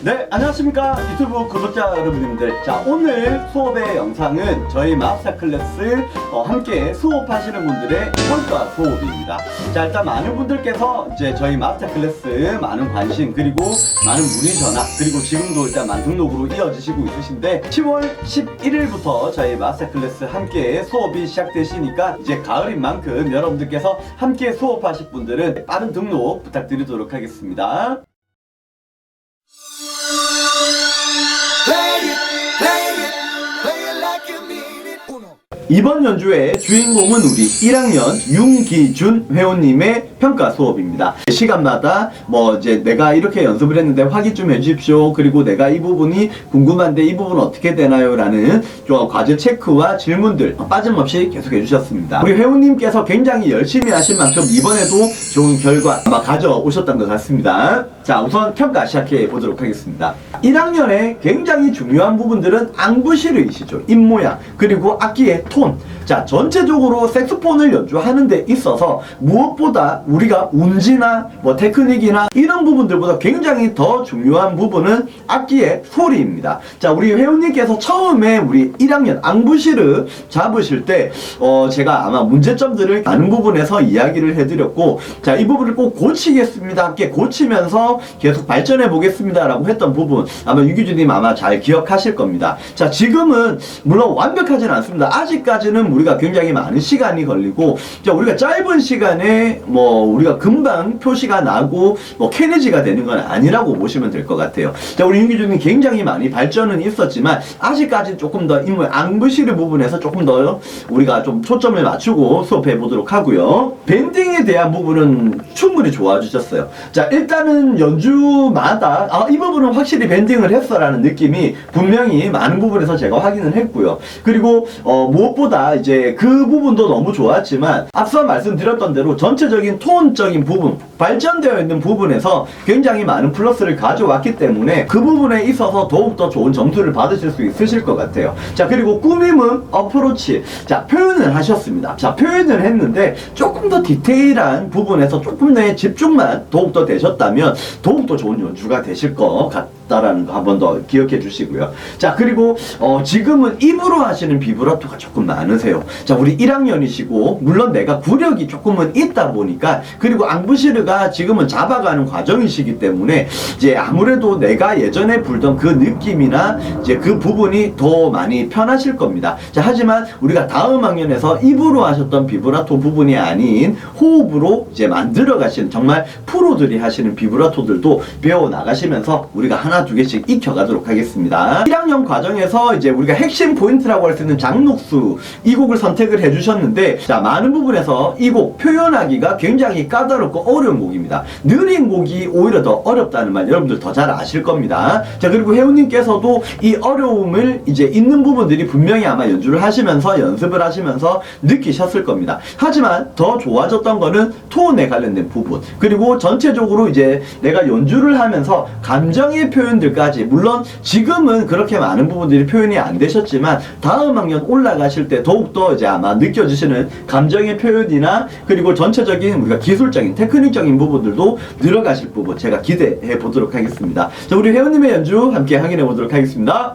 네, 안녕하십니까. 유튜브 구독자 여러분들. 자, 오늘 수업의 영상은 저희 마스터 클래스 어, 함께 수업하시는 분들의 평가 수업입니다. 자, 일단 많은 분들께서 이제 저희 마스터 클래스 많은 관심, 그리고 많은 문의 전화, 그리고 지금도 일단 만 등록으로 이어지시고 있으신데, 10월 11일부터 저희 마스터 클래스 함께 수업이 시작되시니까 이제 가을인 만큼 여러분들께서 함께 수업하실 분들은 빠른 등록 부탁드리도록 하겠습니다. 이번 연주의 주인공은 우리 1학년 윤기준 회원님의 평가 수업입니다. 시간마다 뭐 이제 내가 이렇게 연습을 했는데 확인 좀 해주십시오. 그리고 내가 이 부분이 궁금한데 이 부분 어떻게 되나요? 라는 좀 과제 체크와 질문들 빠짐없이 계속 해주셨습니다. 우리 회원님께서 굉장히 열심히 하신 만큼 이번에도 좋은 결과 아마 가져오셨던 것 같습니다. 자, 우선 평가 시작해 보도록 하겠습니다. 1학년에 굉장히 중요한 부분들은 앙부시르이시죠. 입모양, 그리고 악기의 톤. 자, 전체적으로 색소폰을 연주하는 데 있어서 무엇보다 우리가 운지나 뭐 테크닉이나 이런 부분들보다 굉장히 더 중요한 부분은 악기의 소리입니다. 자, 우리 회원님께서 처음에 우리 1학년 앙부시르 잡으실 때, 어, 제가 아마 문제점들을 많은 부분에서 이야기를 해드렸고, 자, 이 부분을 꼭 고치겠습니다. 함께 고치면서 계속 발전해 보겠습니다라고 했던 부분, 아마 유기준님 아마 잘 기억하실 겁니다. 자, 지금은 물론 완벽하진 않습니다. 아직까지는 우리가 굉장히 많은 시간이 걸리고, 자, 우리가 짧은 시간에 뭐 우리가 금방 표시가 나고 뭐 캐네지가 되는 건 아니라고 보시면 될 것 같아요. 자, 우리 윤기준님 굉장히 많이 발전은 있었지만 아직까지 조금 더 인물 앙부시르 부분에서 조금 더 우리가 좀 초점을 맞추고 수업해 보도록 하고요. 밴딩에 대한 부분은 충분히 좋아 주셨어요. 자, 일단은 연주마다 아, 이 부분은 확실히 밴딩을 했어라는 느낌이 분명히 많은 부분에서 제가 확인을 했고요. 그리고 어, 무엇보다 이제 그 부분도 너무 좋았지만 앞서 말씀드렸던 대로 전체적인 톤적인 부분 발전되어 있는 부분에서 굉장히 많은 플러스를 가져왔기 때문에 그 부분에 있어서 더욱더 좋은 점수를 받으실 수 있으실 것 같아요. 자, 그리고 꾸밈은 어프로치. 자, 표현을 하셨습니다. 자, 표현을 했는데 조금 더 디테일한 부분에서 조금 더 집중만 더욱더 되셨다면 더욱더 좋은 연주가 되실 것 같다라는 거 한번 더 기억해 주시고요. 자, 그리고 어, 지금은 입으로 하시는 비브라토가 조금 많으세요. 자, 우리 1학년이시고 물론 내가 구력이 조금은 있다 보니까 그리고 앙부시르가 지금은 잡아가는 과정이시기 때문에 이제 아무래도 내가 예전에 불던 그 느낌이나 이제 그 부분이 더 많이 편하실 겁니다. 자, 하지만 우리가 다음 학년에서 입으로 하셨던 비브라토 부분이 아닌 호흡으로 이제 만들어 가시는 정말 프로들이 하시는 비브라토들도 배워 나가시면서 우리가 하나 두 개씩 익혀가도록 하겠습니다. 1학년 과정에서 이제 우리가 핵심 포인트라고 할 수 있는 장녹수 이 곡을 선택을 해주셨는데 자 많은 부분에서 이 곡 표현하기가 굉장히 까다롭고 어려운 곡입니다. 느린 곡이 오히려 더 어렵다는 말 여러분들 더 잘 아실 겁니다. 자 그리고 혜우님께서도 이 어려움을 이제 있는 부분들이 분명히 아마 연주를 하시면서 연습을 하시면서 느끼셨을 겁니다. 하지만 더 좋아졌던 거는 톤에 관련된 부분 그리고 전체적으로 이제 내가 연주를 하면서 감정의 표현들 까지 물론 지금은 그렇게 많은 부분들이 표현이 안 되셨지만 다음 학년 올라가실 때 더욱더 이제 아마 느껴지시는 감정의 표현이나 그리고 전체적인 우리가 기술적인 테크닉적인 부분들도 늘어가실 부분 제가 기대해 보도록 하겠습니다. 자 우리 회원님의 연주 함께 확인해 보도록 하겠습니다.